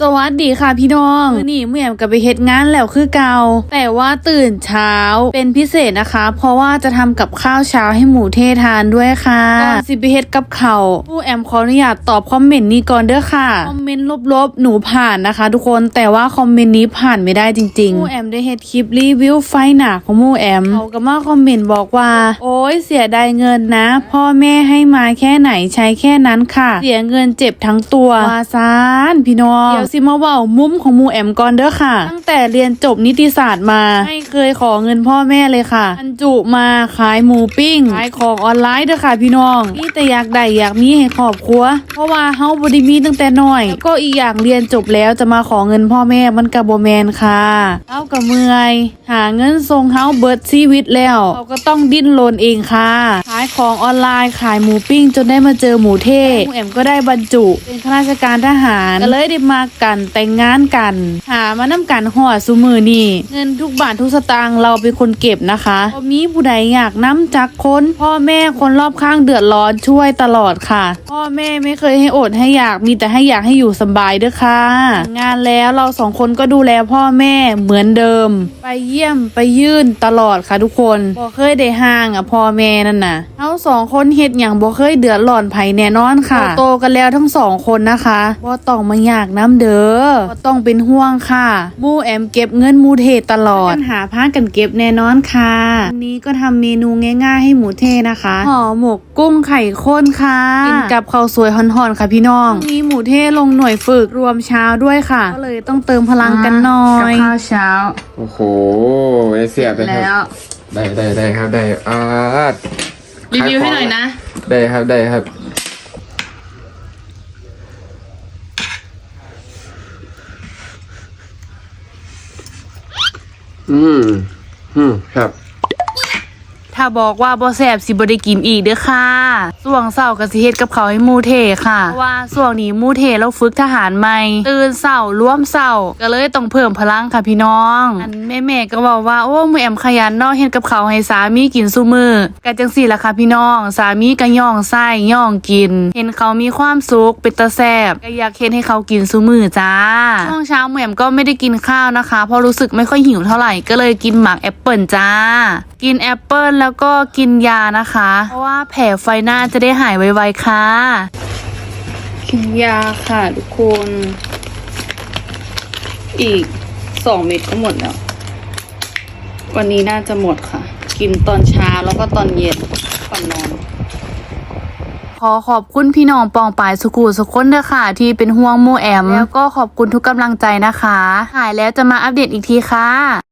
สวัสดีค่ะพี่น้องนี้เมื่อมกับไปเฮ็ดงานแล้วคือเกาแต่ว่าตื่นเช้าเป็นพิเศษนะคะ เพราะว่าจะทำกับข้าวเช้าให้หมูเททานด้วยค่ะก่อนสิไปเฮ็ดกับเขาผู้แอมขออนุญาตตอบคอมเมนต์นี้ก่อนเด้อค่ะคอมเมนต์ลบๆหนูผ่านนะคะ ทุกคนแต่ว่าคอมเมนต์นี้ผ่านไม่ได้จริงๆหมูแอมได้เฮ็ดคลิปรีวิวไฟหนาของหมูแอมเขาก็มาคอมเมนต์บอกว่า โอ้ยเสียดายเงินนะ พ่อแม่ให้มาแค่ไหนใช้แค่นั้นค่ะ เสียเงินเจ็บทั้งตัววาซานพี่น้องยวสิมาเว่ามุมของหมูแอมก่อนเด้อค่ะ ตั้งแต่เรียนจบนิติศาสตร์มา ไม่เคยขอเงินพ่อแม่เลยค่ะบรรจุมาขายหมูปิ้ง ขายของออนไลน์เด้อค่ะพี่น้องนี่แต่อยากได้อยากมีให้ครอบครัว เพราะว่าเฮาบ่ได้มีตั้งแต่น้อยแล้วก็อีกอย่างเรียนจบแล้วจะมาขอเงินพ่อแม่มันก็บ่แม่นค่ะเฮาก็เมื่อย หาเงินส่งเฮาเบิดชีวิตแล้วเราก็ต้องดิ้นรนเองค่ะขายของออนไลน์ขายหมูปิ้งจนได้มาเจอหมูเทศหมูแอมก็ได้บรรจุ เป็นข้าราชการทหารก็เลยได้มากันแต่งงานกัน หามาน้ำกันหัวสุมือนี่เงินทุกบาททุกสตางค์เราเป็นคนเก็บนะคะพอมีผู้ใดอยากน้ำจักคนพ่อแม่คนรอบข้างเดือดร้อนช่วยตลอดค่ะ พ่อแม่ไม่เคยให้อดให้อยากมีแต่ให้อยากให้อยู่สบายเด้อค่ะ งานแล้วเราสองคนก็ดูแลพ่อแม่เหมือนเดิม ไปเยี่ยมไปยื่นตลอดค่ะทุกคนบ่เคยได้ห่างอะพ่อแม่นั่นน่ะ เฮาสองคนเฮ็ดอย่างบ่เคยเดือดร้อนไผแน่นอนค่ะ โตกันแล้วทั้งสองคนนะคะบ่ต้องมาอยากน้ำเด้อบ่ต้องเป็นห่วงค่ะหมู่แอมเก็บเงินหมูเทตลอดปัญหาพากันเก็บแน่นอนค่ะวันนี้ก็ทำเมนูง่าย ๆ ให้หมูเทนะคะห่อหมกกุ้งไข่ข้นค่ะกินกับข้าวสวยห่อนๆค่ะพี่น้องมีหมูเทลงหน่วยฝึกรวมเช้าด้วยค่ะ ก็เลยต้องเติมพลังกันหน่อยกับข้าวเช้าโอ้โหไอเสียบเลยคแล้รับวได้ได้ได้ครับได้อ่า รีวิวให้หน่อยนะ ได้ครับได้ครับ อืมอืมครับ ถ้าบอกว่าบ่แซ่บสิบ่ได้กินอีกเด้อค่ะ ส่วงเช้าก็สิเฮ็ดกับเขาให้มูเทค่ะเพราะว่าส่วงนี้มูเทเราฝึกทหารใหม่ตื่นเช้าร่วมเช้าก็เลยต้องเพิ่มพลังค่ะพี่น้องอันแม่ๆก็บอกว่าโอ้มือแอมขยันนาะเฮ็ดกับเขาให้สามีกินซุมื้อก็จังซี่ล่ะค่ะพี่น้อง สามีก็ย่องไส้ย่องกิน เห็นเขามีความสุขเป็นตาแซบก็อยากเฮ็ดให้เขากินซุมื้อจ้าช่วงเช้าหมู่แอมก็ไม่ได้กินข้าวนะคะ เพราะรู้สึกไม่ค่อยหิวเท่าไหร่ก็เลยกินหมากแอปเปิลจ้า กินแอปเปิลแล้วก็กินยานะคะ เพราะว่าแผลไฟหน้าจะได้หายไวๆค่ะ กินยาค่ะทุกคน อีกสองเม็ดก็หมดแล้ว วันนี้น่าจะหมดค่ะ กินตอนเช้าแล้วก็ตอนเย็นก่อนนอนขอขอบคุณพี่น้องปองปายสุกูสุกคนเด้อค่ะ ที่เป็นห่วงโมแอม แล้วก็ขอบคุณทุกกำลังใจนะคะ หายแล้วจะมาอัปเดตอีกทีค่ะ